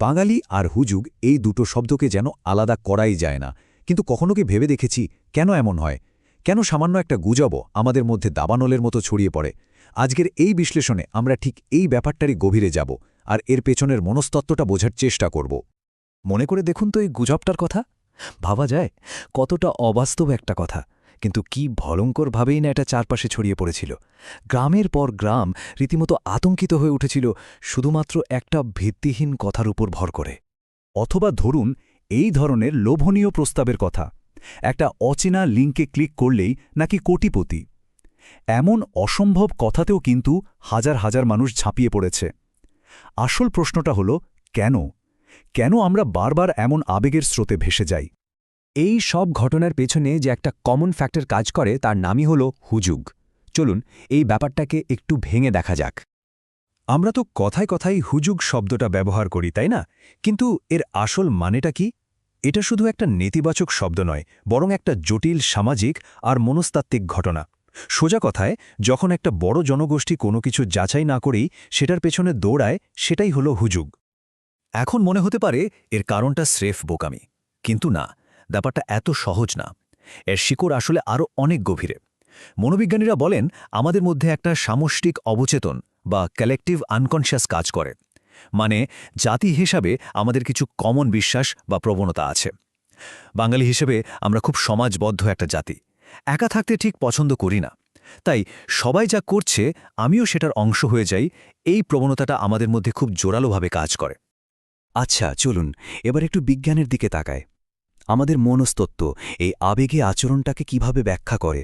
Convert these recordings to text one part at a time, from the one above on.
বাঙালি আর হুজুগ এই দুটো শব্দকে যেন আলাদা করাই যায় না। কিন্তু কখনো কি ভেবে দেখেছি কেন এমন হয়? কেন সামান্য একটা গুজবও আমাদের মধ্যে দাবানলের মতো ছড়িয়ে পড়ে? আজকের এই বিশ্লেষণে আমরা ঠিক এই ব্যাপারটারই গভীরে যাব আর এর পেছনের মনস্তত্ত্বটা বোঝার চেষ্টা করব। মনে করে দেখুন তো এই গুজবটার কথা। ভাবা যায় কতটা অবাস্তব একটা কথা। কিন্তু কি ভয়ঙ্করভাবেই না এটা চারপাশে ছড়িয়ে পড়েছিল। গ্রামের পর গ্রাম রীতিমতো আতঙ্কিত হয়ে উঠেছিল শুধুমাত্র একটা ভিত্তিহীন কথার উপর ভর করে। অথবা ধরুন, এই ধরনের লোভনীয় প্রস্তাবের কথা। একটা অচেনা লিঙ্কে ক্লিক করলেই নাকি কোটিপতি। এমন অসম্ভব কথাতেও কিন্তু হাজার হাজার মানুষ ঝাঁপিয়ে পড়েছে। আসল প্রশ্নটা হল, কেন? কেন আমরা বারবার এমন আবেগের স্রোতে ভেসে যাই? এই সব ঘটনার পেছনে যে একটা কমন ফ্যাক্টর কাজ করে, তার নামই হল হুজুগ। চলুন, এই ব্যাপারটাকে একটু ভেঙে দেখা যাক। আমরা তো কথায় কথায় হুজুগ শব্দটা ব্যবহার করি, তাই না? কিন্তু এর আসল মানেটা কি? এটা শুধু একটা নেতিবাচক শব্দ নয়, বরং একটা জটিল সামাজিক আর মনস্তাত্ত্বিক ঘটনা। সোজা কথায়, যখন একটা বড় জনগোষ্ঠী কোনো কিছু যাচাই না করেই সেটার পেছনে দৌড়ায়, সেটাই হলো হুজুগ। এখন মনে হতে পারে এর কারণটা স্রেফ বোকামি। কিন্তু না ব্যাপারটা এত সহজ না। এর শিকড় আসলে আরও অনেক গভীরে। মনোবিজ্ঞানীরা বলেন, আমাদের মধ্যে একটা সামষ্টিক অবচেতন বা কালেকটিভ আনকনশিয়াস কাজ করে। মানে জাতি হিসাবে আমাদের কিছু কমন বিশ্বাস বা প্রবণতা আছে। বাঙালি হিসেবে আমরা খুব সমাজবদ্ধ একটা জাতি। একা থাকতে ঠিক পছন্দ করি না। তাই সবাই যা করছে, আমিও সেটার অংশ হয়ে যাই, এই প্রবণতাটা আমাদের মধ্যে খুব জোরালোভাবে কাজ করে। আচ্ছা চলুন, এবার একটু বিজ্ঞানের দিকে তাকায় আমাদের মনস্তত্ত্ব এই আবেগে আচরণটাকে কীভাবে ব্যাখ্যা করে।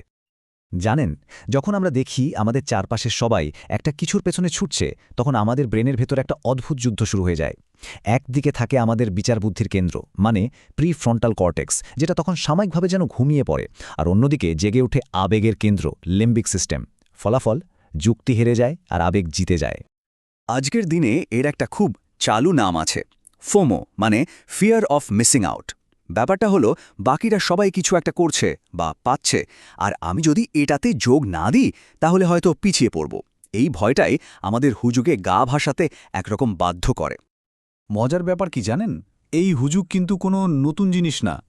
জানেন, যখন আমরা দেখি আমাদের চারপাশের সবাই একটা কিছুর পেছনে ছুটছে, তখন আমাদের ব্রেনের ভেতর একটা অদ্ভুত যুদ্ধ শুরু হয়ে যায়। একদিকে থাকে আমাদের বিচার বুদ্ধির কেন্দ্র মানে প্রি ফ্রন্টাল কর্টেক্স, যেটা তখন সাময়িকভাবে যেন ঘুমিয়ে পড়ে, আর অন্যদিকে জেগে ওঠে আবেগের কেন্দ্র, লিম্বিক সিস্টেম। ফলাফল, যুক্তি হেরে যায় আর আবেগ জিতে যায়। আজকের দিনে এর একটা খুব চালু নাম আছে, ফোমো মানে ফিয়ার অফ মিসিং আউট। ব্যাপারটা হলো, বাকিরা সবাই কিছু একটা করছে বা পাচ্ছে, আর আমি যদি এটাতে যোগ না দিই, তাহলে হয়তো পিছিয়ে পড়ব। এই ভয়টাই আমাদের হুজুগে গা ভাসাতে একরকম বাধ্য করে। মজার ব্যাপার কি জানেন? এই হুজুগ কিন্তু কোনো নতুন জিনিস না।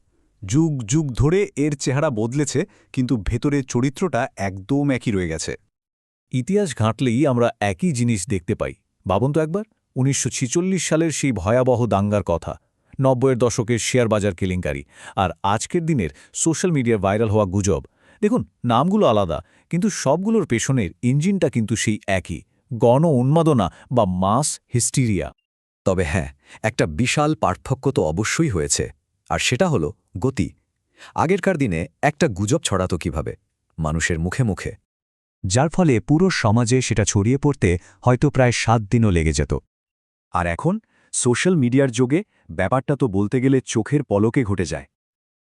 যুগ যুগ ধরে এর চেহারা বদলেছে, কিন্তু ভেতরের চরিত্রটা একদম একই রয়ে গেছে। ইতিহাস ঘাঁটলেই আমরা একই জিনিস দেখতে পাই। ভাবুন তো একবার, উনিশশো ছেচল্লিশ সালের সেই ভয়াবহ দাঙ্গার কথা। নব্বইয়ের দশকের শেয়ার বাজার কেলেঙ্কারি। আর আজকের দিনের সোশ্যাল মিডিয়ায় ভাইরাল হওয়া গুজব, দেখুন, নামগুলো আলাদা, কিন্তু সবগুলোর পেছনের ইঞ্জিনটা কিন্তু সেই একই, গণ উন্মাদনা বা মাস হিস্টিরিয়া। তবে হ্যাঁ একটা বিশাল পার্থক্য তো অবশ্যই হয়েছে, আর সেটা হলো গতি। আগেরকার দিনে একটা গুজব ছড়াতো কীভাবে? মানুষের মুখে মুখে। যার ফলে পুরো সমাজে সেটা ছড়িয়ে পড়তে হয়তো প্রায় সাত দিনও লেগে যেত। আর এখন, সোশ্যাল মিডিয়ার যোগে ব্যাপারটা তো বলতে গেলে চোখের পলকে ঘটে যায়।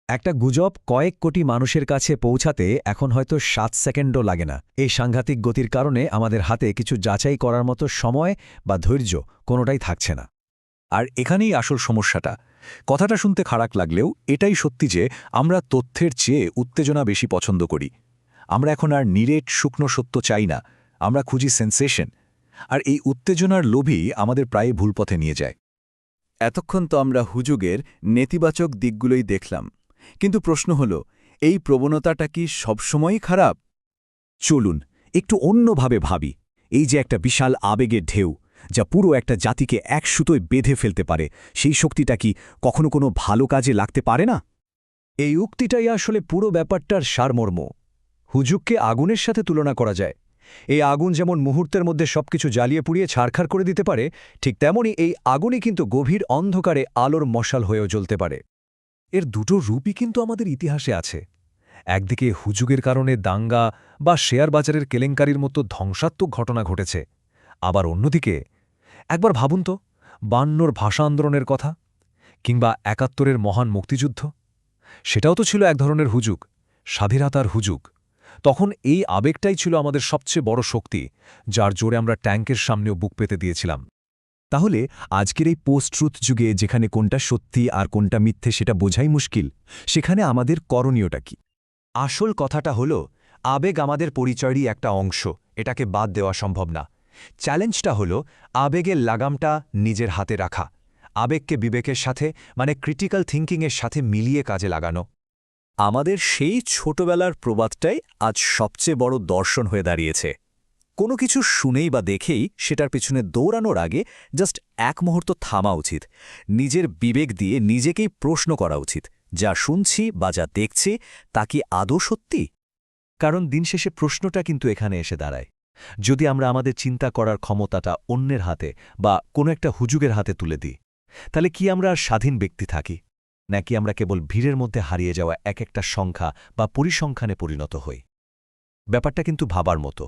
একটা গুজব কয়েক কোটি মানুষের কাছে পৌঁছাতে এখন হয়তো সাত সেকেন্ডও লাগে না। এই সাংঘাতিক গতির কারণে আমাদের হাতে কিছু যাচাই করার মতো সময় বা ধৈর্য কোনোটাই থাকছে না। আর এখানেই আসল সমস্যাটা। কথাটা শুনতে খারাপ লাগলেও এটাই সত্যি যে আমরা তথ্যের চেয়ে উত্তেজনা বেশি পছন্দ করি। আমরা এখন আর নিরেট শুকনো সত্য চাই না। আমরা খুঁজি সেন্সেশন। আর এই উত্তেজনার লোভই আমাদের প্রায় ভুলপথে নিয়ে যায়। এতক্ষণ তো আমরা হুজুগের নেতিবাচক দিকগুলোই দেখলাম। কিন্তু প্রশ্ন হল, এই প্রবণতাটা কি সবসময়ই খারাপ? চলুন, একটু অন্যভাবে ভাবি। এই যে একটা বিশাল আবেগের ঢেউ, যা পুরো একটা জাতিকে এক সুতোয় বেঁধে ফেলতে পারে, সেই শক্তিটা কি কখনো কোনো ভালো কাজে লাগতে পারে না? এই উক্তিটাই আসলে পুরো ব্যাপারটার সারমর্ম। হুজুগকে আগুনের সাথে তুলনা করা যায়। এই আগুন যেমন মুহূর্তের মধ্যে সবকিছু জ্বালিয়ে পুড়িয়ে ছাড়খাড় করে দিতে পারে, ঠিক তেমনই এই আগুনই কিন্তু গভীর অন্ধকারে আলোর মশাল হয়েও জ্বলতে পারে। এর দুটো রূপই কিন্তু আমাদের ইতিহাসে আছে। একদিকে হুজুগের কারণে দাঙ্গা বা শেয়ার বাজারের কেলেঙ্কারির মতো ধ্বংসাত্মক ঘটনা ঘটেছে, আবার অন্যদিকে, একবার ভাবুন তো, বান্নর ভাষা আন্দোলনের কথা কিংবা একাত্তরের মহান মুক্তিযুদ্ধ, সেটাও তো ছিল এক ধরনের হুজুগ, স্বাধীনতার হুজুগ। তখন এই আবেগটাই ছিল আমাদের সবচেয়ে বড় শক্তি, যার জোরে আমরা ট্যাঙ্কের সামনেও বুক পেতে দিয়েছিলাম। তাহলে আজকের এই পোস্ট ট্রুথ যুগে যেখানে কোনটা সত্যি আর কোনটা মিথ্যে সেটা বোঝাই মুশকিল, সেখানে আমাদের করণীয়টা কি? আসল কথাটা হল, আবেগ আমাদের পরিচয়েরই একটা অংশ, এটাকে বাদ দেওয়া সম্ভব না। চ্যালেঞ্জটা হল, আবেগের লাগামটা নিজের হাতে রাখা, আবেগকে বিবেকের সাথে মানে ক্রিটিক্যাল থিঙ্কিংয়ের সাথে মিলিয়ে কাজে লাগানো। আমাদের সেই ছোটবেলার প্রবাদটাই আজ সবচেয়ে বড় দর্শন হয়ে দাঁড়িয়েছে। কোনো কিছু শুনেই বা দেখেই সেটার পিছনে দৌড়ানোর আগে জাস্ট এক মুহূর্ত থামা উচিত। নিজের বিবেক দিয়ে নিজেকেই প্রশ্ন করা উচিত, যা শুনছি বা যা দেখছি, তা কি আদৌ সত্যি? কারণ দিন শেষে প্রশ্নটা কিন্তু এখানে এসে দাঁড়ায়। যদি আমরা আমাদের চিন্তা করার ক্ষমতাটা অন্যের হাতে বা কোনো একটা হুজুগের হাতে তুলে দিই, তাহলে কি আমরা আর স্বাধীন ব্যক্তি থাকি? নাকি আমরা কেবল ভিড়ের মধ্যে হারিয়ে যাওয়া এক একটা সংখ্যা বা পরিসংখ্যানে পরিণত হই? ব্যাপারটা কিন্তু ভাবার মতো।